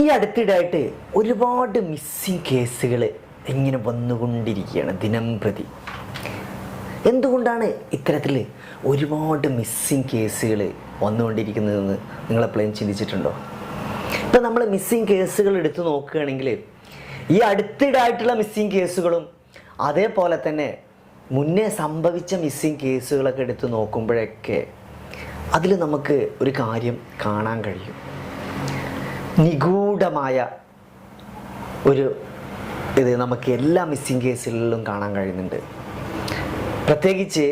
ഈ അടുത്തിടെയായിട്ട് ഒരുപാട് മിസ്സിങ് കേസുകൾ ഇങ്ങനെ വന്നുകൊണ്ടിരിക്കുകയാണ് ദിനം പ്രതി. എന്തുകൊണ്ടാണ് ഇത്തരത്തിൽ ഒരുപാട് മിസ്സിങ് കേസുകൾ വന്നുകൊണ്ടിരിക്കുന്നതെന്ന് നിങ്ങൾ എപ്പോഴും ചിന്തിച്ചിട്ടുണ്ടോ? ഇപ്പം നമ്മൾ മിസ്സിങ് കേസുകൾ എടുത്തു നോക്കുകയാണെങ്കിൽ ഈ അടുത്തിടായിട്ടുള്ള മിസ്സിങ് കേസുകളും അതേപോലെ തന്നെ മുന്നേ സംഭവിച്ച മിസ്സിങ് കേസുകളൊക്കെ എടുത്ത് നോക്കുമ്പോഴൊക്കെ അതിൽ നമുക്ക് ഒരു കാര്യം കാണാൻ കഴിയും. നിഗൂഢമായ ഒരു ഇത് നമുക്ക് എല്ലാ മിസ്സിങ് കേസുകളിലും കാണാൻ കഴിയുന്നുണ്ട്. പ്രത്യേകിച്ച്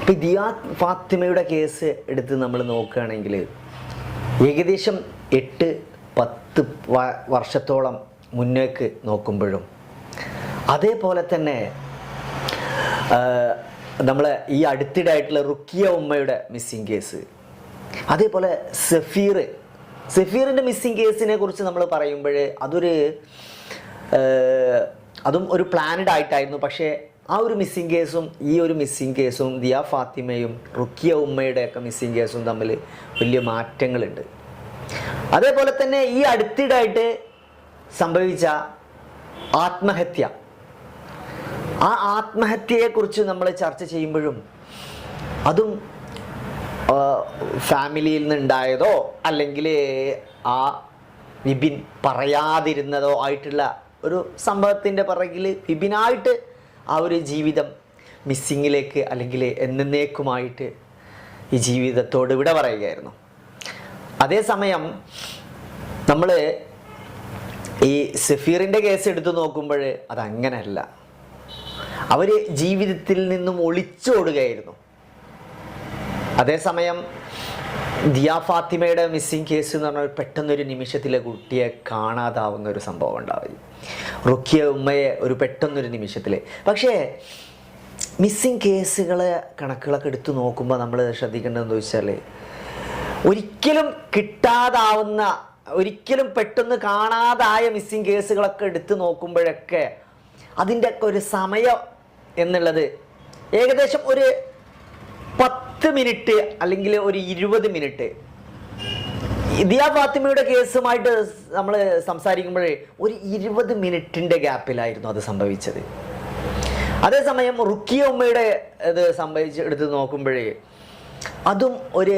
ഇപ്പം ദിയാ ഫാത്തിമയുടെ കേസ് എടുത്ത് നമ്മൾ നോക്കുകയാണെങ്കിൽ ഏകദേശം എട്ട് പത്ത് വർഷത്തോളം മുന്നേക്ക് നോക്കുമ്പോഴും അതേപോലെ തന്നെ നമ്മളെ ഈ അടുത്തിടായിട്ടുള്ള റുക്കിയ ഉമ്മയുടെ മിസ്സിങ് കേസ് അതേപോലെ സഫീർ സഫീറിന്റെ മിസ്സിങ് കേസിനെ കുറിച്ച് നമ്മൾ പറയുമ്പോൾ അതൊരു അതും ഒരു പ്ലാനഡ് ആയിട്ടായിരുന്നു. പക്ഷേ ആ ഒരു മിസ്സിങ് കേസും ഈ ഒരു മിസ്സിങ് കേസും ദിയ ഫാത്തിമയും റുക്കിയ ഉമ്മയുടെ ഒക്കെ മിസ്സിങ് കേസും തമ്മിൽ വലിയ മാറ്റങ്ങളുണ്ട്. അതേപോലെ തന്നെ ഈ അടുത്തിടായിട്ട് സംഭവിച്ച ആത്മഹത്യ. ആ ആത്മഹത്യയെക്കുറിച്ച് നമ്മൾ ചർച്ച ചെയ്യുമ്പോഴും അതും ഫാമിലിയിൽ നിന്നുണ്ടായതോ അല്ലെങ്കിൽ ആ വിപിൻ പറയാതിരുന്നതോ ആയിട്ടുള്ള ഒരു സംഭവത്തിന്റെ പിറകിൽ വിപിനായിട്ട് ആ ഒരു ജീവിതം മിസ്സിങ്ങിലേക്ക് അല്ലെങ്കിൽ എന്നേക്കുമായിട്ട് ഈ ജീവിതത്തോട് വിട പറയുകയായിരുന്നു. അതേസമയം നമ്മൾ ഈ സഫീറിന്റെ കേസ് എടുത്തു നോക്കുമ്പോൾ അതങ്ങനെയല്ല അവർ ജീവിതത്തിൽ നിന്നും ഒളിച്ചോടുകയായിരുന്നു. അതേസമയം ദിയ ഫാത്തിമയുടെ മിസ്സിങ് കേസ് എന്ന് പറഞ്ഞാൽ പെട്ടെന്നൊരു നിമിഷത്തിലെ കുട്ടിയെ കാണാതാവുന്ന ഒരു സംഭവം ഉണ്ടായി. റുക്കിയ ഉമ്മയെ ഒരു പെട്ടെന്നൊരു നിമിഷത്തിൽ പക്ഷേ മിസ്സിങ് കേസുകളെ കണക്കുകളൊക്കെ എടുത്തു നോക്കുമ്പോൾ നമ്മൾ ശ്രദ്ധിക്കേണ്ടതെന്ന് ചോദിച്ചാൽ ഒരിക്കലും കിട്ടാതാവുന്ന ഒരിക്കലും പെട്ടെന്ന് കാണാതായ മിസ്സിങ് കേസുകളൊക്കെ എടുത്തു നോക്കുമ്പോഴൊക്കെ അതിന്റെയൊക്കെ ഒരു സമയം എന്നുള്ളത് ഏകദേശം ഒരു പത്ത് മിനിറ്റ് അല്ലെങ്കിൽ ഒരു ഇരുപത് മിനിറ്റ്. ദിയ ഫാത്തിമയുടെ കേസുമായിട്ട് നമ്മൾ സംസാരിക്കുമ്പോഴേ ഒരു ഇരുപത് മിനിറ്റിന്റെ ഗ്യാപ്പിലായിരുന്നു അത് സംഭവിച്ചത്. അതേസമയം റുക്കിയ ഉമ്മയുടെ ഇത് സംഭവിച്ച് എടുത്ത് നോക്കുമ്പോഴേ അതും ഒരു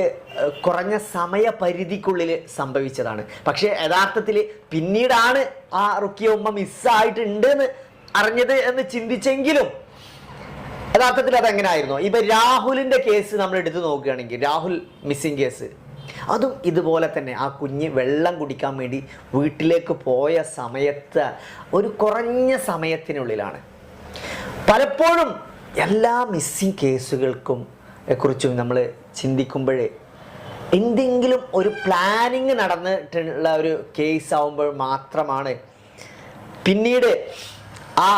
കുറഞ്ഞ സമയപരിധിക്കുള്ളിൽ സംഭവിച്ചതാണ്. പക്ഷേ യഥാർത്ഥത്തിൽ പിന്നീടാണ് ആ റുക്കിയ ഉമ്മ മിസ്സായിട്ടുണ്ട് എന്ന് അറിഞ്ഞത് എന്ന് ചിന്തിച്ചെങ്കിലും യഥാർത്ഥത്തിൽ അതെങ്ങനെയായിരുന്നു ഇപ്പൊ രാഹുലിന്റെ കേസ് നമ്മൾ എടുത്തു നോക്കുകയാണെങ്കിൽ രാഹുൽ മിസ്സിംഗ് കേസ് അതും ഇതുപോലെ തന്നെ ആ കുഞ്ഞ് വെള്ളം കുടിക്കാൻ വേണ്ടി വീട്ടിലേക്ക് പോയ സമയത്ത് ഒരു കുറഞ്ഞ സമയത്തിനുള്ളിലാണ്. പലപ്പോഴും എല്ലാ മിസ്സിംഗ് കേസുകൾക്കും കുറിച്ചും നമ്മൾ ചിന്തിക്കുമ്പോഴേ എന്തെങ്കിലും ഒരു പ്ലാനിങ് നടന്നിട്ടുള്ള ഒരു കേസ് ആവുമ്പോൾ മാത്രമാണ് പിന്നീട് ആ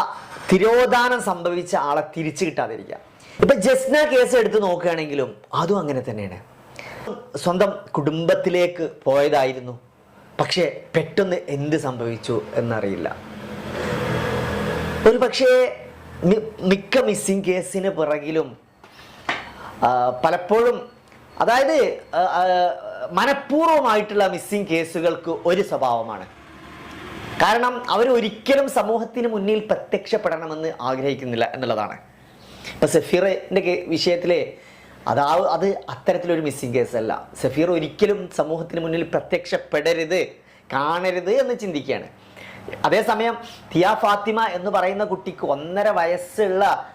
തിരോധാനം സംഭവിച്ച ആളെ തിരിച്ചു കിട്ടാതിരിക്കുക. ഇപ്പൊ ജസ്ന കേസ് എടുത്ത് നോക്കുകയാണെങ്കിലും അതും അങ്ങനെ തന്നെയാണ്. സ്വന്തം കുടുംബത്തിലേക്ക് പോയതായിരുന്നു. പക്ഷേ പെട്ടെന്ന് എന്ത് സംഭവിച്ചു എന്നറിയില്ല. ഒരു പക്ഷേ മിക്ക മിസ്സിംഗ് കേസിന് പിറകിലും പലപ്പോഴും അതായത് മനഃപൂർവമായിട്ടുള്ള മിസ്സിംഗ് കേസുകൾക്ക് ഒരു സ്വഭാവമാണ്. കാരണം അവർ ഒരിക്കലും സമൂഹത്തിന് മുന്നിൽ പ്രത്യക്ഷപ്പെടണമെന്ന് ആഗ്രഹിക്കുന്നില്ല എന്നുള്ളതാണ്. ഇപ്പൊ സഫീറിന്റെ കേ- വിഷയത്തിലെ അതാ അത് അത്തരത്തിലൊരു മിസ്സിംഗ് കേസല്ല സഫീർ ഒരിക്കലും സമൂഹത്തിന് മുന്നിൽ പ്രത്യക്ഷപ്പെടരുത് കാണരുത് എന്ന് ചിന്തിക്കുകയാണ്. അതേസമയം തിയ ഫാത്തിമ എന്ന് പറയുന്ന കുട്ടിക്ക് ഒന്നര വയസ്സുള്ള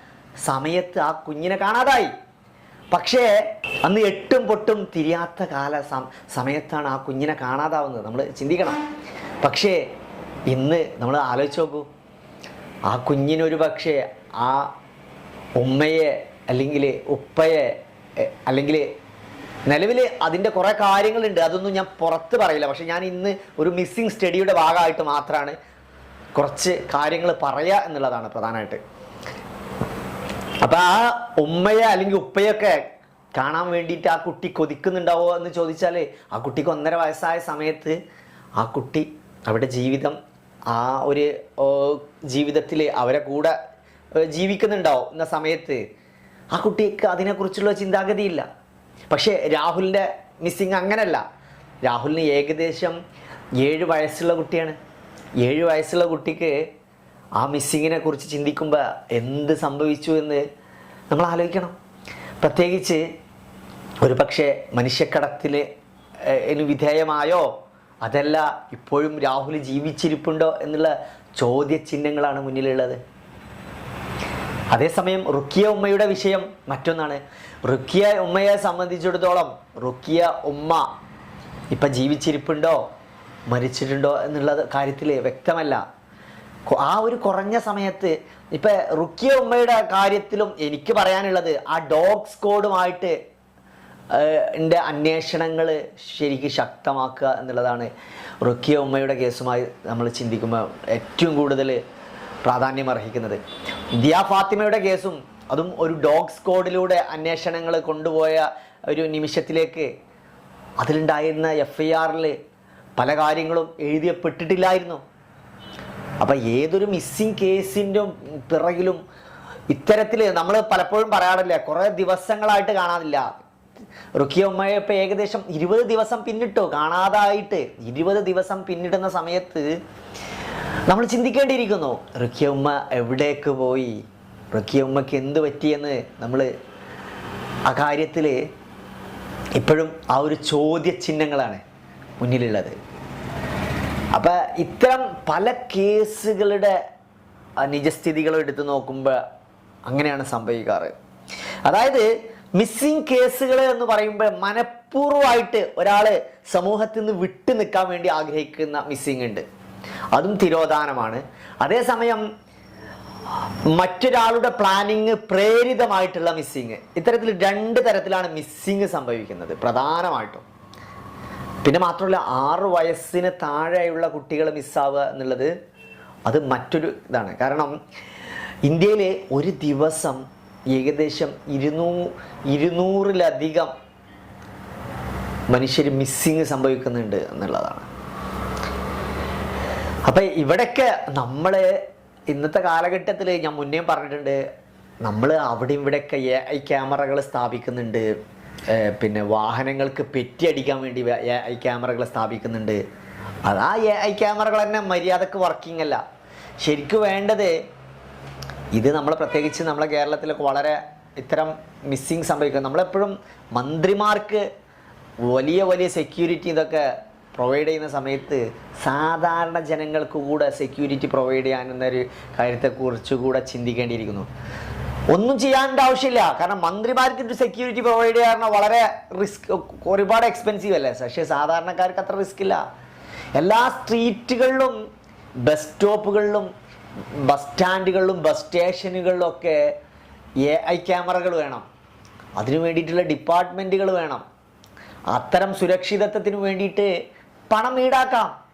സമയത്ത് ആ കുഞ്ഞിനെ കാണാതായി. പക്ഷേ അന്ന് എട്ടും പൊട്ടും തിരിയാത്ത കാല സമയത്താണ് ആ കുഞ്ഞിനെ കാണാതാവുന്നത്. നമ്മൾ ചിന്തിക്കണം. പക്ഷേ ഇന്ന് നമ്മൾ ആലോചിച്ച് നോക്കൂ. ആ കുഞ്ഞിനൊരു പക്ഷേ ആ ഉമ്മയെ അല്ലെങ്കിൽ ഉപ്പയെ അല്ലെങ്കിൽ നിലവിൽ അതിന്റെ കുറേ കാര്യങ്ങളുണ്ട്. അതൊന്നും ഞാൻ പുറത്ത് പറയില്ല. പക്ഷെ ഞാൻ ഇന്ന് ഒരു മിസ്സിങ് സ്റ്റഡിയുടെ ഭാഗമായിട്ട് മാത്രമാണ് കുറച്ച് കാര്യങ്ങൾ പറയുക എന്നുള്ളതാണ് പ്രധാനമായിട്ട്. അപ്പം ആ ഉമ്മയെ അല്ലെങ്കിൽ ഉപ്പയൊക്കെ കാണാൻ വേണ്ടിയിട്ട് ആ കുട്ടി കൊതിക്കുന്നുണ്ടാവോ എന്ന് ചോദിച്ചാൽ ആ കുട്ടിക്ക് ഒന്നര വയസ്സായ സമയത്ത് ആ കുട്ടി അവിടെ ജീവിതം ആ ഒരു ജീവിതത്തിൽ അവരെ കൂടെ ജീവിക്കുന്നുണ്ടാവും എന്ന സമയത്ത് ആ കുട്ടിക്ക് അതിനെക്കുറിച്ചുള്ള ചിന്താഗതിയില്ല. പക്ഷേ രാഹുലിന്റെ മിസ്സിങ് അങ്ങനല്ല. രാഹുലിന് ഏകദേശം ഏഴ് വയസ്സുള്ള കുട്ടിയാണ്. ഏഴ് വയസ്സുള്ള കുട്ടിക്ക് ആ മിസ്സിങ്ങിനെ കുറിച്ച് ചിന്തിക്കുമ്പോൾ എന്ത് സംഭവിച്ചു എന്ന് നമ്മൾ ആലോചിക്കണം. പ്രത്യേകിച്ച് ഒരു പക്ഷേ മനുഷ്യക്കടത്തിൽ വിധേയമായോ അതല്ല ഇപ്പോഴും രാഹുൽ ജീവിച്ചിരിപ്പുണ്ടോ എന്നുള്ള ചോദ്യചിഹ്നങ്ങളാണ് മുന്നിലുള്ളത്. അതേസമയം റുക്കിയ ഉമ്മയുടെ വിഷയം മറ്റൊന്നാണ്. റുക്കിയ ഉമ്മയെ സംബന്ധിച്ചിടത്തോളം റുക്കിയ ഉമ്മ ഇപ്പം ജീവിച്ചിരിപ്പുണ്ടോ മരിച്ചിട്ടുണ്ടോ എന്നുള്ള കാര്യത്തിൽ വ്യക്തമല്ല. ആ ഒരു കുറഞ്ഞ സമയത്ത് ഇപ്പം റുക്കിയ ഉമ്മയുടെ കാര്യത്തിലും എനിക്ക് പറയാനുള്ളത് ആ ഡോഗ് സ്കോഡുമായിട്ട് ന്റെ അന്വേഷണങ്ങൾ ശരിക്കും ശക്തമാക്കുക എന്നുള്ളതാണ്. റുക്കിയ ഉമ്മയുടെ കേസുമായി നമ്മൾ ചിന്തിക്കുമ്പോൾ ഏറ്റവും കൂടുതൽ പ്രാധാന്യം അർഹിക്കുന്നത് ദിയ ഫാത്തിമയുടെ കേസും അതും ഒരു ഡോഗ് സ്കോഡിലൂടെ അന്വേഷണങ്ങൾ കൊണ്ടുപോയ ഒരു നിമിഷത്തിലേക്ക് അതിലുണ്ടായിരുന്ന എഫ് ഐ ആറിൽ പല കാര്യങ്ങളും എഴുതിയപ്പെട്ടിട്ടില്ലായിരുന്നു. അപ്പം ഏതൊരു മിസ്സിങ് കേസിന്റെ പിറകിലും ഇത്തരത്തിൽ നമ്മൾ പലപ്പോഴും പറയാറില്ല കുറേ ദിവസങ്ങളായിട്ട് കാണാനില്ല. റുക്കിയ ഉമ്മയപ്പ ഏകദേശം ഇരുപത് ദിവസം പിന്നിട്ടോ കാണാതായിട്ട് ഇരുപത് ദിവസം പിന്നിടുന്ന സമയത്ത് നമ്മൾ ചിന്തിക്കേണ്ടിയിരിക്കുന്നു റുക്കിയ ഉമ്മ എവിടേക്ക് പോയി? റുക്കിയ ഉമ്മയ്ക്ക് എന്ത് പറ്റിയെന്ന് നമ്മൾ ആ കാര്യത്തിൽ ഇപ്പോഴും ആ ഒരു ചോദ്യചിഹ്നങ്ങളാണ് മുന്നിലുള്ളത്. അപ്പം ഇത്തരം പല കേസുകളുടെ ആ, നിജസ്ഥിതികൾ എടുത്തു നോക്കുമ്പോൾ അങ്ങനെയാണ് സംഭവിക്കാറ്. അതായത് മിസ്സിങ് കേസുകൾ എന്ന് പറയുമ്പോൾ മനഃപൂർവമായിട്ട് ഒരാൾ സമൂഹത്തിൽ നിന്ന് വിട്ടു നിൽക്കാൻ വേണ്ടി ആഗ്രഹിക്കുന്ന മിസ്സിംഗ് ഉണ്ട്. അതും തിരോധാനമാണ്. അതേസമയം മറ്റൊരാളുടെ പ്ലാനിങ് പ്രേരിതമായിട്ടുള്ള മിസ്സിങ്. ഇത്തരത്തിൽ രണ്ട് തരത്തിലാണ് മിസ്സിങ് സംഭവിക്കുന്നത് പ്രധാനമായിട്ടും. പിന്നെ മാത്രമല്ല ആറ് വയസ്സിന് താഴെയുള്ള കുട്ടികൾ മിസ്സാവുക എന്നുള്ളത് അത് മറ്റൊരു ഇതാണ്. കാരണം ഇന്ത്യയിലെ ഒരു ദിവസം ഏകദേശം ഇരുന്നൂ ഇരുന്നൂറിലധികം മനുഷ്യർ മിസ്സിങ് സംഭവിക്കുന്നുണ്ട് എന്നുള്ളതാണ്. അപ്പം ഇവിടെയൊക്കെ നമ്മൾ ഇന്നത്തെ കാലഘട്ടത്തിൽ ഞാൻ മുന്നേ പറഞ്ഞിട്ടുണ്ട് നമ്മൾ അവിടെ ഇവിടെയൊക്കെ എ ഐ ക്യാമറകൾ സ്ഥാപിക്കുന്നുണ്ട് പിന്നെ വാഹനങ്ങൾക്ക് പെറ്റി അടിക്കാൻ വേണ്ടി എ ഐ ക്യാമറകൾ സ്ഥാപിക്കുന്നുണ്ട്. അതാ എ ഐ ക്യാമറകൾ തന്നെ മര്യാദയ്ക്ക് വർക്കിംഗ് അല്ല. ശരിക്കും വേണ്ടത് ഇത് നമ്മൾ പ്രത്യേകിച്ച് നമ്മളെ കേരളത്തിലൊക്കെ വളരെ ഇത്തരം മിസ്സിങ് സംഭവിക്കും. നമ്മളെപ്പോഴും മന്ത്രിമാർക്ക് വലിയ വലിയ സെക്യൂരിറ്റി ഇതൊക്കെ പ്രൊവൈഡ് ചെയ്യുന്ന സമയത്ത് സാധാരണ ജനങ്ങൾക്ക് കൂടെ സെക്യൂരിറ്റി പ്രൊവൈഡ് ചെയ്യാനെന്നൊരു കാര്യത്തെക്കുറിച്ച് കൂടെ ചിന്തിക്കേണ്ടിയിരിക്കുന്നു. ഒന്നും ചെയ്യാന്റെ ആവശ്യമില്ല. കാരണം മന്ത്രിമാർക്ക് സെക്യൂരിറ്റി പ്രൊവൈഡ് ചെയ്യാൻ വളരെ റിസ്ക് ഒരുപാട് എക്സ്പെൻസീവ് അല്ലേ? പക്ഷേ സാധാരണക്കാർക്ക് അത്ര റിസ്ക് ഇല്ല. എല്ലാ സ്ട്രീറ്റുകളിലും ബസ് സ്റ്റോപ്പുകളിലും ബസ് സ്റ്റാൻഡുകളിലും ബസ് സ്റ്റേഷനുകളിലും ഒക്കെ എ ഐ ക്യാമറകൾ വേണം. അതിനു വേണ്ടിയിട്ടുള്ള ഡിപ്പാർട്ട്മെന്റുകൾ വേണം. അത്തരം സുരക്ഷിതത്വത്തിന് വേണ്ടിയിട്ട് പണം ഈടാക്കാം.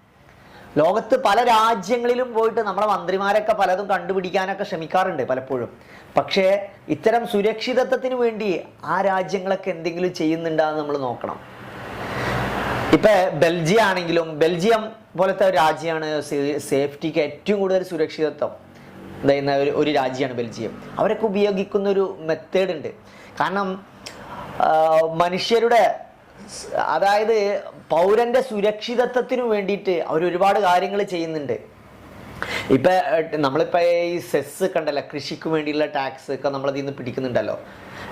ലോകത്ത് പല രാജ്യങ്ങളിലും പോയിട്ട് നമ്മളെ മന്ത്രിമാരൊക്കെ പലതും കണ്ടുപിടിക്കാനൊക്കെ ശ്രമിക്കാറുണ്ട് പലപ്പോഴും. പക്ഷേ ഇത്തരം സുരക്ഷിതത്വത്തിന് വേണ്ടി ആ രാജ്യങ്ങളൊക്കെ എന്തെങ്കിലും ചെയ്യുന്നുണ്ടാന്ന് നമ്മൾ നോക്കണം. ഇപ്പൊ ബെൽജിയം ആണെങ്കിലും ബെൽജിയം പോലത്തെ ഒരു രാജ്യമാണ് സേഫ്റ്റിക്ക് ഏറ്റവും കൂടുതൽ സുരക്ഷിതത്വം ഇതായിരുന്ന ഒരു ഒരു രാജ്യമാണ് ബെൽജിയം. അവരൊക്കെ ഉപയോഗിക്കുന്ന ഒരു മെത്തേഡ് ഉണ്ട് കാരണം മനുഷ്യരുടെ അതായത് പൗരന്റെ സുരക്ഷിതത്വത്തിനു വേണ്ടിയിട്ട് അവർ ഒരുപാട് കാര്യങ്ങൾ ചെയ്യുന്നുണ്ട്. ഇപ്പൊ നമ്മളിപ്പോ ഈ സെസ് കണ്ടല്ലോ കൃഷിക്ക് വേണ്ടിയുള്ള ടാക്സ് ഒക്കെ നമ്മളതിൽ നിന്ന് പിടിക്കുന്നുണ്ടല്ലോ.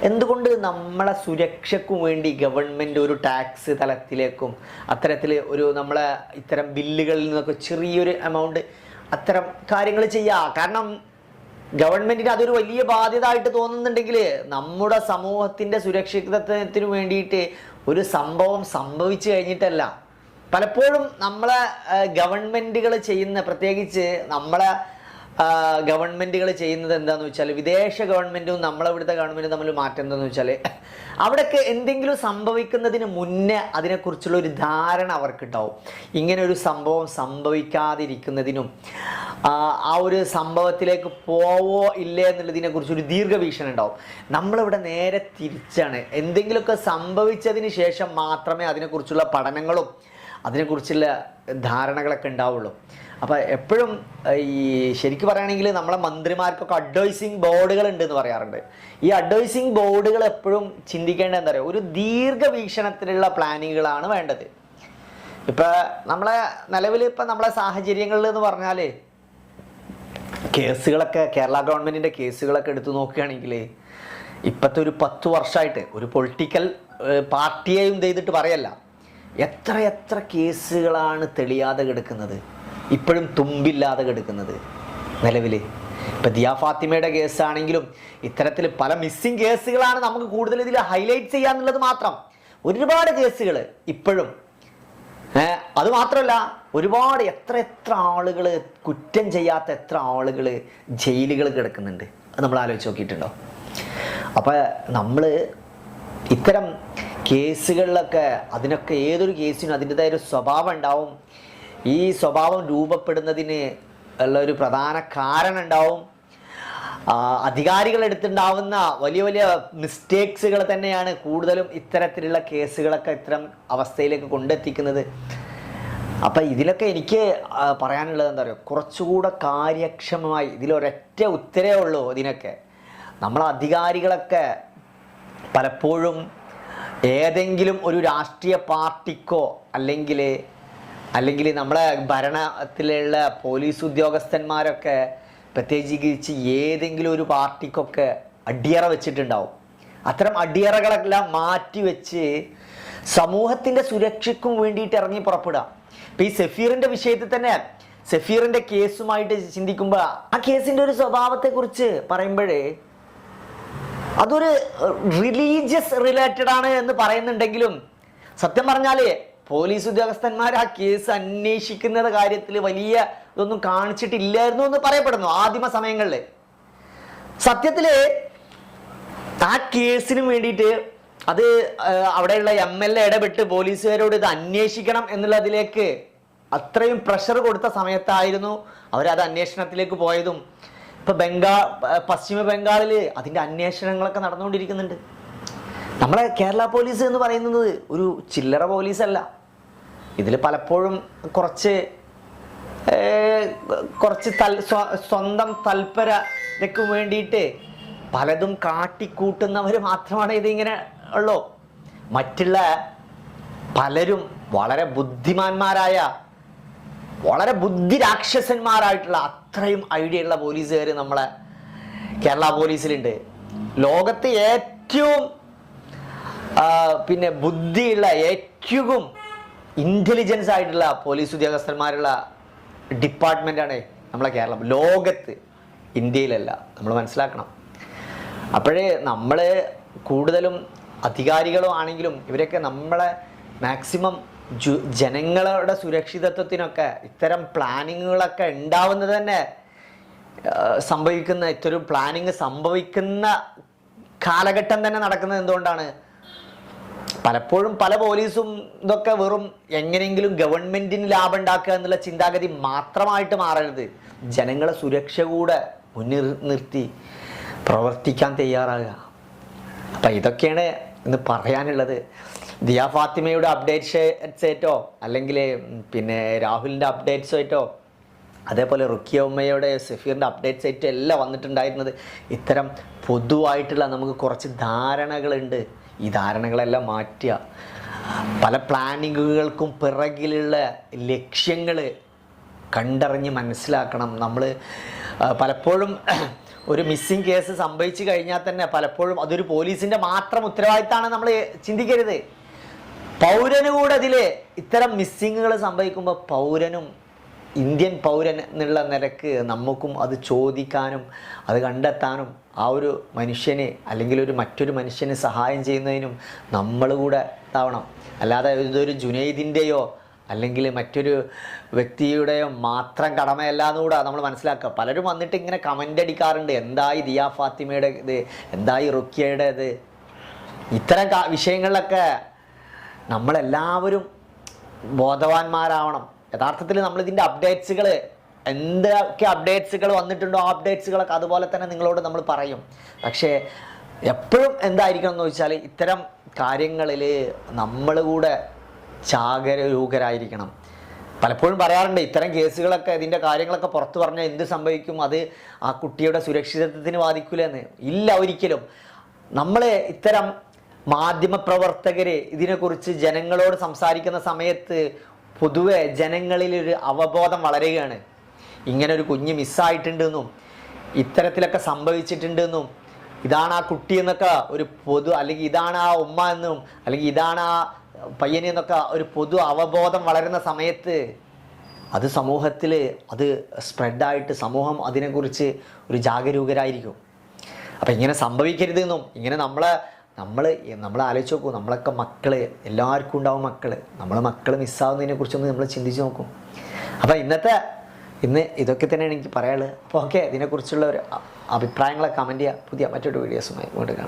എന്തുകൊണ്ട് നമ്മളെ സുരക്ഷയ്ക്കും വേണ്ടി ഗവൺമെന്റ് ഒരു ടാക്സ് തലത്തിലേക്കും അത്തരത്തിൽ ഒരു നമ്മളെ ഇത്തരം ബില്ലുകളിൽ നിന്നൊക്കെ ചെറിയൊരു എമൗണ്ട് അത്തരം കാര്യങ്ങൾ ചെയ്യുക കാരണം ഗവൺമെന്റിന് അതൊരു വലിയ ബാധ്യത ആയിട്ട് തോന്നുന്നുണ്ടെങ്കിൽ നമ്മുടെ സമൂഹത്തിന്റെ സുരക്ഷിതത്വത്തിന് വേണ്ടിയിട്ട് ഒരു സംഭവം സംഭവിച്ചു കഴിഞ്ഞിട്ടല്ല. പലപ്പോഴും നമ്മളെ ഗവൺമെന്റുകൾ ചെയ്യുന്ന പ്രത്യേകിച്ച് നമ്മളെ ഗവൺമെന്റുകൾ ചെയ്യുന്നത് എന്താണെന്ന് വെച്ചാൽ വിദേശ ഗവൺമെന്റും നമ്മളെ ഇവിടുത്തെ ഗവൺമെന്റും തമ്മിൽ മാറ്റം എന്താണെന്ന് വെച്ചാൽ അവിടെയൊക്കെ എന്തെങ്കിലും സംഭവിക്കുന്നതിന് മുന്നേ അതിനെക്കുറിച്ചുള്ള ഒരു ധാരണ അവർക്കുണ്ടാവും. ഇങ്ങനെ ഒരു സംഭവം സംഭവിക്കാതിരിക്കുന്നതിനും ആ, ഒരു സംഭവത്തിലേക്ക് പോവോ ഇല്ലേ എന്നുള്ളതിനെ കുറിച്ച് ഒരു ദീർഘവീക്ഷണം ഉണ്ടാവും നമ്മളിവിടെ നേരെ തിരിച്ചാണ്. എന്തെങ്കിലുമൊക്കെ സംഭവിച്ചതിന് ശേഷം മാത്രമേ അതിനെക്കുറിച്ചുള്ള പഠനങ്ങളും അതിനെക്കുറിച്ചുള്ള ധാരണകളൊക്കെ ഉണ്ടാവുള്ളൂ. അപ്പോൾ എപ്പോഴും ഈ ശരിക്കും പറയുകയാണെങ്കിൽ നമ്മളെ മന്ത്രിമാർക്കൊക്കെ അഡ്വൈസിങ് ബോർഡുകൾ ഉണ്ട് എന്ന് പറയാറുണ്ട്. ഈ അഡ്വൈസിങ് ബോർഡുകൾ എപ്പോഴും ചിന്തിക്കേണ്ടത് എന്താ പറയുക? ഒരു ദീർഘവീക്ഷണത്തിലുള്ള പ്ലാനിങ്ങുകളാണ് വേണ്ടത്. ഇപ്പോൾ നമ്മളെ നിലവിൽ ഇപ്പം നമ്മളെ സാഹചര്യങ്ങളിൽ എന്ന് പറഞ്ഞാൽ കേസുകളൊക്കെ കേരള ഗവൺമെന്റിന്റെ കേസുകളൊക്കെ എടുത്തു നോക്കുകയാണെങ്കിൽ ഇപ്പോഴത്തെ ഒരു പത്ത് വർഷമായിട്ട് ഒരു പൊളിറ്റിക്കൽ പാർട്ടിയെയും ചെയ്തിട്ട് പറയല്ല. എത്ര എത്ര കേസുകളാണ് തെളിയാതെ കിടക്കുന്നത്? ഇപ്പോഴും തുമ്പില്ലാതെ കിടക്കുന്നത് നിലവിൽ ഇപ്പം ദിയ ഫാത്തിമയുടെ കേസാണെങ്കിലും ഇത്തരത്തിൽ പല മിസ്സിങ് കേസുകളാണ് നമുക്ക് കൂടുതൽ ഇതിൽ ഹൈലൈറ്റ് ചെയ്യാന്നുള്ളത് മാത്രം. ഒരുപാട് കേസുകൾ ഇപ്പോഴും. അത് മാത്രമല്ല ഒരുപാട് എത്ര എത്ര ആളുകൾ കുറ്റം ചെയ്യാത്ത എത്ര ആളുകൾ ജയിലുകൾ കിടക്കുന്നുണ്ട്. അത് നമ്മൾ ആലോചിച്ച് നോക്കിയിട്ടുണ്ടോ? അപ്പോൾ നമ്മൾ ഇത്തരം കേസുകളിലൊക്കെ അതിനൊക്കെ ഏതൊരു കേസിനും അതിന്റെതായ ഒരു സ്വഭാവം ഉണ്ടാവും. ഈ സ്വഭാവം രൂപപ്പെടുന്നതിന് ഉള്ള ഒരു പ്രധാന കാരണം ഉണ്ടാവും. അധികാരികളെടുത്തുണ്ടാവുന്ന വലിയ വലിയ മിസ്റ്റേക്സുകൾ തന്നെയാണ് കൂടുതലും ഇത്തരത്തിലുള്ള കേസുകളൊക്കെ ഇത്തരം അവസ്ഥയിലേക്ക് കൊണ്ടെത്തിക്കുന്നത്. അപ്പം ഇതിലൊക്കെ എനിക്ക് പറയാനുള്ളത് എന്താ പറയുക കുറച്ചുകൂടെ കാര്യക്ഷമമായി ഇതിലൊരൊറ്റ ഉത്തരേ ഉള്ളൂ ഇതിനൊക്കെ. നമ്മൾ അധികാരികളൊക്കെ പലപ്പോഴും ഏതെങ്കിലും ഒരു രാഷ്ട്രീയ പാർട്ടിക്കോ അല്ലെങ്കിൽ അല്ലെങ്കിൽ നമ്മളെ ഭരണത്തിലുള്ള പോലീസ് ഉദ്യോഗസ്ഥന്മാരൊക്കെ പ്രത്യേകിച്ച് ഏതെങ്കിലും ഒരു പാർട്ടിക്കൊക്കെ അടിയറ വെച്ചിട്ടുണ്ടാവും. അത്തരം അടിയറകളെല്ലാം മാറ്റി വെച്ച് സമൂഹത്തിന്റെ സുരക്ഷയ്ക്കും വേണ്ടിയിട്ട് ഇറങ്ങി പുറപ്പെടുക. ഇപ്പം ഈ സഫീറിന്റെ വിഷയത്തിൽ തന്നെ സഫീറിന്റെ കേസുമായിട്ട് ചിന്തിക്കുമ്പോൾ ആ കേസിന്റെ ഒരു സ്വഭാവത്തെക്കുറിച്ച് പറയുമ്പോഴേ അതൊരു റിലീജിയസ് റിലേറ്റഡ് ആണ് എന്ന് പറയുന്നുണ്ടെങ്കിലും സത്യം പറഞ്ഞാൽ പോലീസ് ഉദ്യോഗസ്ഥന്മാർ ആ കേസ് അന്വേഷിക്കുന്ന കാര്യത്തിൽ വലിയ ഇതൊന്നും കാണിച്ചിട്ടില്ലായിരുന്നു എന്ന് പറയപ്പെടുന്നു ആദിമ സമയങ്ങളിൽ സത്യത്തിൽ ആ കേസിന് വേണ്ടിയിട്ട് അത് അവിടെയുള്ള എം എൽ എ ഇടപെട്ട് പോലീസുകാരോട് ഇത് അന്വേഷിക്കണം എന്നുള്ളതിലേക്ക് അത്രയും പ്രഷർ കൊടുത്ത സമയത്തായിരുന്നു അവരത് അന്വേഷണത്തിലേക്ക് പോയതും ഇപ്പൊ ബംഗാ പശ്ചിമ ബംഗാളിൽ അതിന്റെ അന്വേഷണങ്ങളൊക്കെ നടന്നുകൊണ്ടിരിക്കുന്നുണ്ട്. നമ്മളെ കേരള പോലീസ് എന്ന് പറയുന്നത് ഒരു ചില്ലറ പോലീസ് അല്ല ഇതിൽ പലപ്പോഴും കുറച്ച് കുറച്ച് തൽ സ്വ- സ്വന്തം തൽപരതയ്ക്ക് വേണ്ടിയിട്ട് പലതും കാട്ടിക്കൂട്ടുന്നവർ മാത്രമാണ് ഇതിങ്ങനെ ഉള്ളൂ. മറ്റുള്ള പലരും വളരെ ബുദ്ധിമാന്മാരായ വളരെ ബുദ്ധി രാക്ഷസന്മാരായിട്ടുള്ള അത്രയും ഐഡിയ ഉള്ള പോലീസുകാർ നമ്മളെ കേരള പോലീസിലുണ്ട്. ലോകത്ത് ഏറ്റവും പിന്നെ ബുദ്ധിയുള്ള ഏറ്റവും ഇന്റലിജൻസ് ആയിട്ടുള്ള പോലീസ് ഉദ്യോഗസ്ഥന്മാരുള്ള ഡിപ്പാർട്ട്മെന്റാണ് നമ്മളെ കേരളം. ലോകത്ത് ഇന്ത്യയിലല്ല. നമ്മൾ മനസ്സിലാക്കണം. അപ്പോഴേ നമ്മൾ കൂടുതലും അധികാരികളും ആണെങ്കിലും ഇവരൊക്കെ നമ്മളെ മാക്സിമം ജനങ്ങളുടെ സുരക്ഷിതത്വത്തിനൊക്കെ ഇത്തരം പ്ലാനിങ്ങുകളൊക്കെ ഉണ്ടാവുന്നത് തന്നെ സംഭവിക്കുന്ന ഇത്തരം പ്ലാനിങ് സംഭവിക്കുന്ന കാലഘട്ടം തന്നെ നടക്കുന്നത് എന്തുകൊണ്ടാണ്? പലപ്പോഴും പല പോലീസും ഇതൊക്കെ വെറും എങ്ങനെയെങ്കിലും ഗവൺമെന്റിന് ലാഭം ഉണ്ടാക്കുക എന്നുള്ള ചിന്താഗതി മാത്രമായിട്ട് മാറരുത്. ജനങ്ങളെ സുരക്ഷ കൂടെ മുന്നിൽ നിർത്തി പ്രവർത്തിക്കാൻ തയ്യാറാകുക. അപ്പം ഇതൊക്കെയാണ് ഇന്ന് പറയാനുള്ളത്. ദിയ ഫാത്തിമയുടെ അപ്ഡേറ്റ്സ് ആയിട്ടോ അല്ലെങ്കിൽ പിന്നെ രാഹുലിന്റെ അപ്ഡേറ്റ്സ് ആയിട്ടോ? അതേപോലെ റുക്കിയ ഉമ്മയുടെ സഫീറിന്റെ അപ്ഡേറ്റ്സ് ആയിട്ട് എല്ലാം വന്നിട്ടുണ്ടായിരുന്നത്. ഇത്തരം പൊതുവായിട്ടുള്ള നമുക്ക് കുറച്ച് ധാരണകളുണ്ട്. ഈ ധാരണകളെല്ലാം മാറ്റുക. പല പ്ലാനിങ്ങുകൾക്കും പിറകിലുള്ള ലക്ഷ്യങ്ങൾ കണ്ടറിഞ്ഞ് മനസ്സിലാക്കണം. നമ്മൾ പലപ്പോഴും ഒരു മിസ്സിങ് കേസ് സംഭവിച്ചു കഴിഞ്ഞാൽ തന്നെ പലപ്പോഴും അതൊരു പോലീസിന്റെ മാത്രം ഉത്തരവാദിത്തമാണ് നമ്മൾ ചിന്തിക്കരുത്. പൗരന് കൂടെ അതിലെ ഇത്തരം മിസ്സിങ്ങുകൾ സംഭവിക്കുമ്പോൾ പൗരനും ഇന്ത്യൻ പൗരൻ എന്നുള്ള നിലയ്ക്ക് നമുക്കും അത് ചോദിക്കാനും അത് കണ്ടെത്താനും ആ ഒരു മനുഷ്യന് അല്ലെങ്കിൽ ഒരു മറ്റൊരു മനുഷ്യന് സഹായം ചെയ്യുന്നതിനും നമ്മൾ കൂടെ ഇതാവണം. അല്ലാതെ ഇതൊരു ജുനൈദിന്റെയോ അല്ലെങ്കിൽ മറ്റൊരു വ്യക്തിയുടെയോ മാത്രം കടമയല്ല എന്നുകൂടെ നമ്മൾ മനസ്സിലാക്കുക. പലരും വന്നിട്ട് ഇങ്ങനെ കമന്റ് അടിക്കാറുണ്ട്. എന്തായി ദിയാ ഫാത്തിമയുടെ ഇത്? എന്തായി റുക്കിയയുടെ ഇത്? ഇത്തരം വിഷയങ്ങളിലൊക്കെ നമ്മളെല്ലാവരും ബോധവാന്മാരാവണം. യഥാർത്ഥത്തിൽ നമ്മൾ ഇതിന്റെ അപ്ഡേറ്റ്സുകൾ എന്തൊക്കെ അപ്ഡേറ്റ്സുകൾ വന്നിട്ടുണ്ടോ ആ അപ്ഡേറ്റ്സുകളൊക്കെ അതുപോലെ തന്നെ നിങ്ങളോട് നമ്മൾ പറയും. പക്ഷേ എപ്പോഴും എന്തായിരിക്കണം എന്ന് വെച്ചാൽ ഇത്തരം കാര്യങ്ങളിൽ നമ്മൾ കൂടെ ജാഗരൂകരായിരിക്കണം പലപ്പോഴും പറയാറുണ്ട് ഇത്തരം കേസുകളൊക്കെ ഇതിന്റെ കാര്യങ്ങളൊക്കെ പുറത്തു പറഞ്ഞാൽ എന്ത് സംഭവിക്കും? അത് ആ കുട്ടിയുടെ സുരക്ഷിതത്വത്തിന് ബാധിക്കില്ലെന്ന് ഇല്ല ഒരിക്കലും. നമ്മൾ ഇത്തരം മാധ്യമപ്രവർത്തകർ ഇതിനെക്കുറിച്ച് ജനങ്ങളോട് സംസാരിക്കുന്ന സമയത്ത് പൊതുവെ ജനങ്ങളിലൊരു അവബോധം വളരുകയാണ്. ഇങ്ങനെ ഒരു കുഞ്ഞ് മിസ്സായിട്ടുണ്ടെന്നും ഇത്തരത്തിലൊക്കെ സംഭവിച്ചിട്ടുണ്ടെന്നും ഇതാണ് ആ കുട്ടി എന്നൊക്കെ ഒരു പൊതു അല്ലെങ്കിൽ ഇതാണ് ആ ഉമ്മ എന്നും അല്ലെങ്കിൽ ഇതാണ് ആ പയ്യനെന്നൊക്കെ ഒരു പൊതു അവബോധം വളരുന്ന സമയത്ത് അത് സമൂഹത്തിൽ അത് സ്പ്രെഡായിട്ട് സമൂഹം അതിനെക്കുറിച്ച് ഒരു ജാഗരൂകരായിരിക്കും. അപ്പം ഇങ്ങനെ സംഭവിക്കരുതെന്നും ഇങ്ങനെ നമ്മളെ നമ്മൾ നമ്മൾ ആലോചിച്ച് നോക്കൂ നമ്മളൊക്കെ മക്കൾ എല്ലാവർക്കും ഉണ്ടാവും മക്കൾ നമ്മൾ മക്കൾ മിസ്സാവുന്നതിനെ കുറിച്ചൊന്ന് നമ്മൾ ചിന്തിച്ച് നോക്കും. അപ്പോൾ ഇന്നത്തെ ഇന്ന് ഇതൊക്കെ തന്നെയാണ് എനിക്ക് പറയാനുള്ളത്. അപ്പോൾ ഓക്കെ ഇതിനെക്കുറിച്ചുള്ള ഒരു അഭിപ്രായങ്ങളെ കമന്റ് ചെയ്യുക പുതിയ മറ്റൊരു വീഡിയോസുമായി വീണ്ടും